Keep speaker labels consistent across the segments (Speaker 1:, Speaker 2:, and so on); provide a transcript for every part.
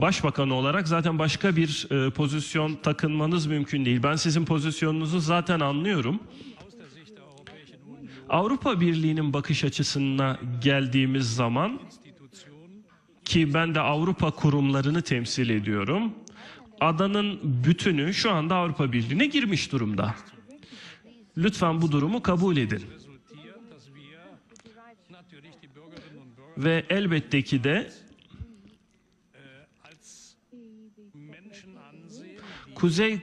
Speaker 1: Başbakan olarak zaten başka bir e, pozisyon takınmanız mümkün değil. Ben sizin pozisyonunuzu zaten anlıyorum. Avrupa Birliği'nin bakış açısına geldiğimiz zaman ki ben de Avrupa kurumlarını temsil ediyorum. Adanın bütünü şu anda Avrupa Birliği'ne girmiş durumda. Lütfen bu durumu kabul edin. Ve elbette ki de kuzey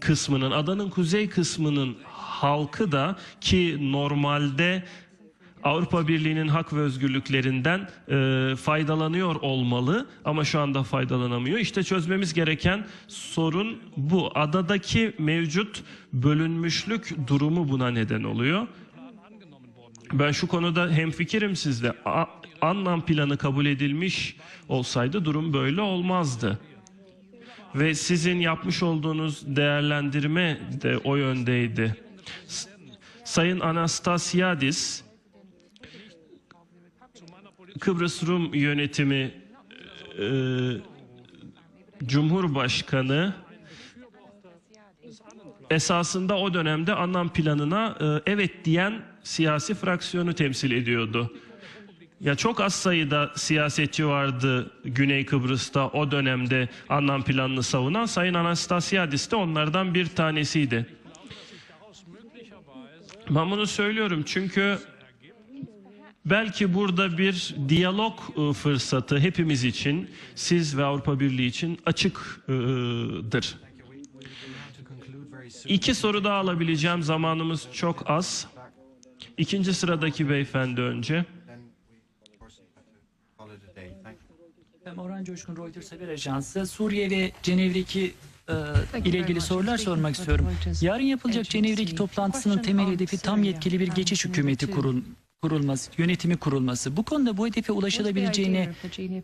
Speaker 1: kısmının, adanın kuzey kısmının halkı da ki normalde Avrupa Birliği'nin hak ve özgürlüklerinden e, faydalanıyor olmalı ama şu anda faydalanamıyor. İşte çözmemiz gereken sorun bu. Adadaki mevcut bölünmüşlük durumu buna neden oluyor. Ben şu konuda hemfikirim sizle. A- Anlam planı kabul edilmiş olsaydı durum böyle olmazdı. Ve sizin yapmış olduğunuz değerlendirme de o yöndeydi. Sayın Anastasiadis, Kıbrıs Rum yönetimi e, Cumhurbaşkanı esasında o dönemde anlam planına e, evet diyen siyasi fraksiyonu temsil ediyordu. Ya çok az sayıda siyasetçi vardı Güney Kıbrıs'ta o dönemde anlam planını savunan. Sayın Anastasiadis de onlardan bir tanesiydi. Ben bunu söylüyorum çünkü belki burada bir diyalog e, fırsatı hepimiz için, siz ve Avrupa Birliği için açıktır. İki soru daha alabileceğim. Zamanımız çok az. İkinci sıradaki beyefendi önce.
Speaker 2: Ben Orhan Coşkun Reuters Haber Ajansı. Suriye ve Cenevre'deki ile ilgili sorular sormak istiyorum. Yarın yapılacak Cenevre'deki toplantısının temel hedefi tam yetkili bir geçiş hükümeti kurul, kurulması, yönetimi kurulması. Bu konuda bu hedefe ulaşılabileceğine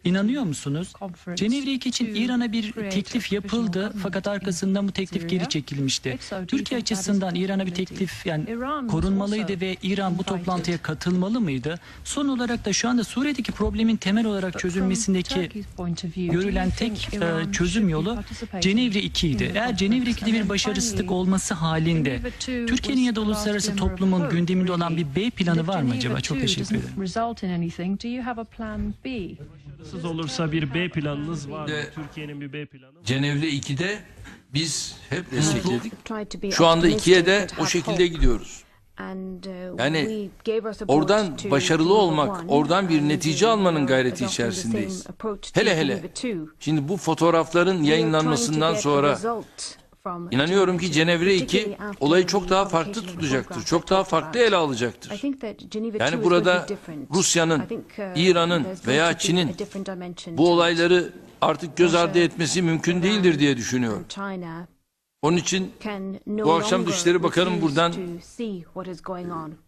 Speaker 2: inanıyor musunuz? Cenevre 2 için İran'a bir teklif yapıldı fakat arkasından bu teklif geri çekilmişti. Türkiye açısından İran'a bir teklif yani korunmalıydı ve İran bu toplantıya katılmalı mıydı? Son olarak da şu anda Suriye'deki problemin temel olarak çözülmesindeki görülen tek e, çözüm yolu Cenevre 2 idi. Eğer Cenevre 2'de bir başarısızlık olması halinde Türkiye'nin ya da uluslararası toplumun gündeminde olan bir B planı var mı acaba? Çok teşekkür ederim.
Speaker 1: Siz olursa bir B planınız var mı? Türkiye'nin bir B planı.
Speaker 3: Cenevre 2'de biz hep destekledik.
Speaker 4: Şu
Speaker 3: anda ikiye de o şekilde gidiyoruz.
Speaker 4: Yani
Speaker 3: oradan başarılı olmak, oradan bir netice almanın gayreti içerisindeyiz. Hele hele. Şimdi bu fotoğrafların yayınlanmasından sonra inanıyorum ki Cenevre 2 olayı çok daha farklı tutacaktır. Çok daha farklı ele alacaktır.
Speaker 4: Yani burada Rusya'nın, İran'ın veya Çin'in
Speaker 3: Bu olayları artık göz ardı etmesi mümkün değildir diye düşünüyorum. Onun için
Speaker 4: bu akşam Dışişleri Bakanım buradan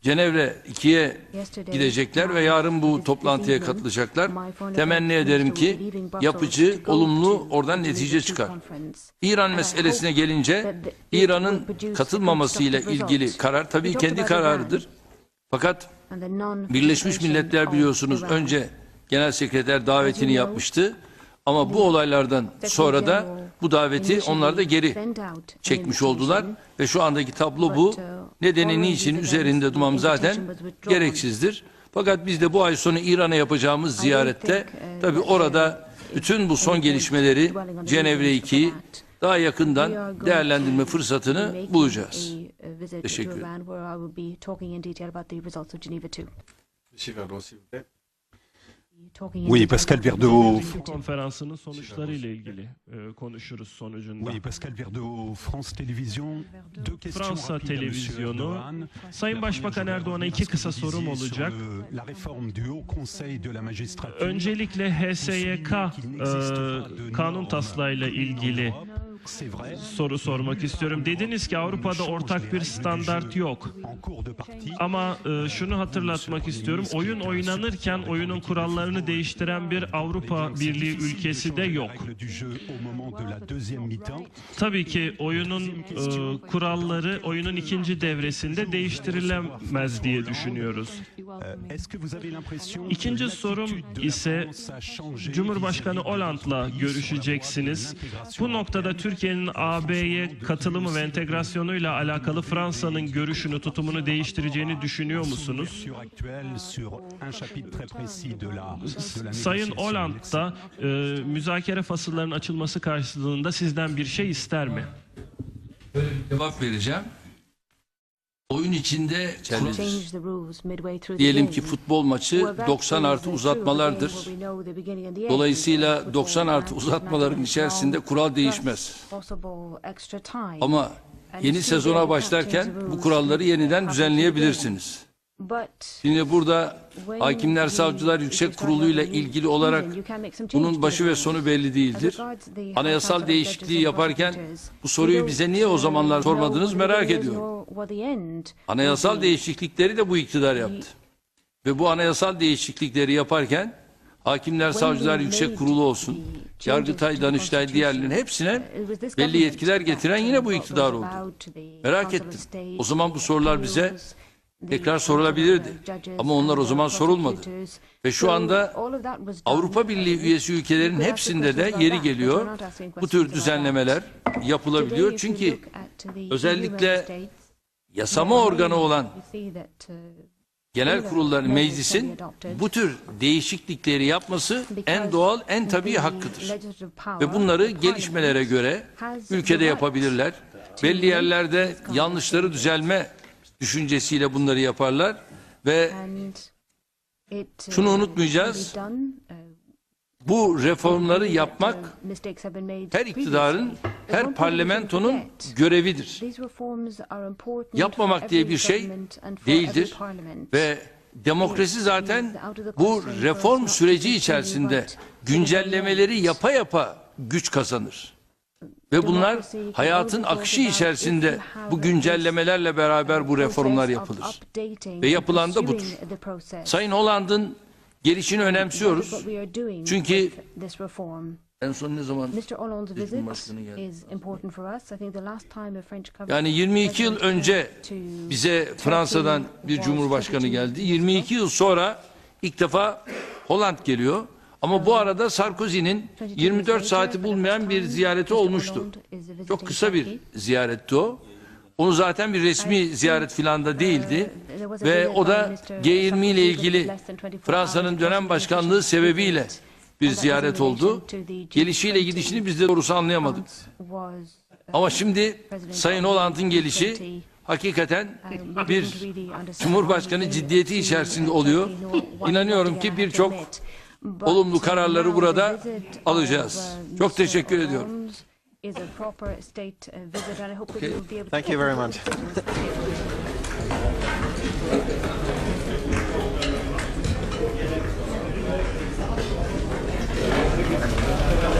Speaker 3: Cenevre 2'ye gidecekler ve yarın bu toplantıya katılacaklar. Temenni ederim ki yapıcı, olumlu oradan netice çıkar. İran meselesine gelince İran'ın katılmamasıyla ilgili karar tabii kendi kararıdır. Fakat Birleşmiş Milletler biliyorsunuz önce Genel Sekreter davetini yapmıştı. Ama bu olaylardan sonra da bu daveti onlar da geri çekmiş oldular ve şu andaki tablo bu. Nedeni niçin üzerinde durmam zaten gereksizdir. Fakat biz de bu ay sonu İran'a yapacağımız ziyarette tabii orada bütün bu son gelişmeleri Cenevre 2'yi daha yakından değerlendirme fırsatını bulacağız. Teşekkür ederim.
Speaker 5: Oui, Pascal Verdeau.
Speaker 1: konferansının sonuçlarıyla ilgili e, konuşuruz sonucunda.
Speaker 5: Oui, Pascal Verdeau, France Télévision.
Speaker 1: Fransa televizyonu. Sayın Başbakan Erdoğan'a iki kısa sorum olacak. Öncelikle HSYK e, kanun taslağıyla ilgili soru sormak istiyorum. Dediniz ki Avrupa'da ortak bir standart yok. Ama e, şunu hatırlatmak istiyorum. Oyun oynanırken oyunun kurallarını değiştiren bir Avrupa Birliği ülkesi de yok. Tabii ki oyunun e, kuralları oyunun ikinci devresinde değiştirilemez diye düşünüyoruz.
Speaker 5: Euh,
Speaker 1: İkinci sorum ise Cumhurbaşkanı
Speaker 5: pays
Speaker 1: görüşeceksiniz. Bu noktada
Speaker 5: européenne?
Speaker 1: Türkiye'nin AB'ye katılımı ve entegrasyonuyla alakalı Fransa'nın görüşünü, tutumunu değiştireceğini düşünüyor musunuz? Sayın Hollande da e, müzakere fasıllarının açılması karşılığında sizden bir şey ister mi?
Speaker 3: Cevap vereceğim. Oyun içinde kural- diyelim ki futbol maçı
Speaker 4: Well, that
Speaker 3: 90
Speaker 4: is
Speaker 3: artı uzatmalardır. Dolayısıyla
Speaker 4: Football
Speaker 3: 90 artı uzatmaların
Speaker 4: 90
Speaker 3: içerisinde kural değişmez. Ama yeni sezona başlarken bu kuralları yeniden düzenleyebilirsiniz. Şimdi burada Hakimler Savcılar Yüksek Kurulu ile ilgili olarak bunun başı ve sonu belli değildir. Anayasal değişikliği yaparken bu soruyu bize niye o zamanlar sormadınız merak ediyorum. Anayasal değişiklikleri de bu iktidar yaptı. Ve bu anayasal değişiklikleri yaparken Hakimler Savcılar Yüksek Kurulu olsun, Yargıtay, Danıştay, diğerlerinin hepsine belli yetkiler getiren yine bu iktidar oldu. Merak ettim. O zaman bu sorular bize tekrar sorulabilirdi. Ama onlar o zaman sorulmadı. Ve şu anda. Avrupa Birliği üyesi ülkelerin hepsinde de yeri geliyor. Bu tür düzenlemeler yapılabiliyor. Çünkü özellikle yasama organı olan
Speaker 4: uh,
Speaker 3: genel kurulların meclisin bu tür değişiklikleri yapması en doğal, en tabii hakkıdır. Ve bunları gelişmelere göre ülkede yapabilirler. Belli yerlerde yanlışları düzelme düşüncesiyle bunları yaparlar ve Şunu unutmayacağız. bu reformları yapmak her iktidarın, her parlamentonun görevidir.
Speaker 4: Yapmamak diye bir şey değildir
Speaker 3: Ve demokrasi zaten bu reform süreci içerisinde güncellemeleri yapa yapa güç kazanır. Ve bunlar hayatın akışı içerisinde bu güncellemelerle beraber bu reformlar yapılır.
Speaker 4: Ve
Speaker 3: yapılan da budur. Sayın Hollande'ın gelişini önemsiyoruz. Çünkü en son ne zaman Cumhurbaşkanı geldi? Yani 22 yıl önce bize Fransa'dan bir cumhurbaşkanı geldi. 22 yıl sonra ilk defa Holland geliyor. Ama bu arada Sarkozy'nin 24 saati bulmayan bir ziyareti olmuştu. Çok kısa bir ziyaretti o. Onu zaten bir resmi ziyaret filan da değildi. Ve o da G20 ile ilgili Fransa'nın dönem başkanlığı sebebiyle bir ziyaret oldu. Gelişiyle gidişini biz de doğrusu anlayamadık. Ama şimdi Sayın Hollande'ın gelişi hakikaten bir Cumhurbaşkanı ciddiyeti içerisinde oluyor. İnanıyorum ki birçok olumlu kararları burada alacağız. Çok teşekkür ediyorum. Okay.
Speaker 6: Thank you very much.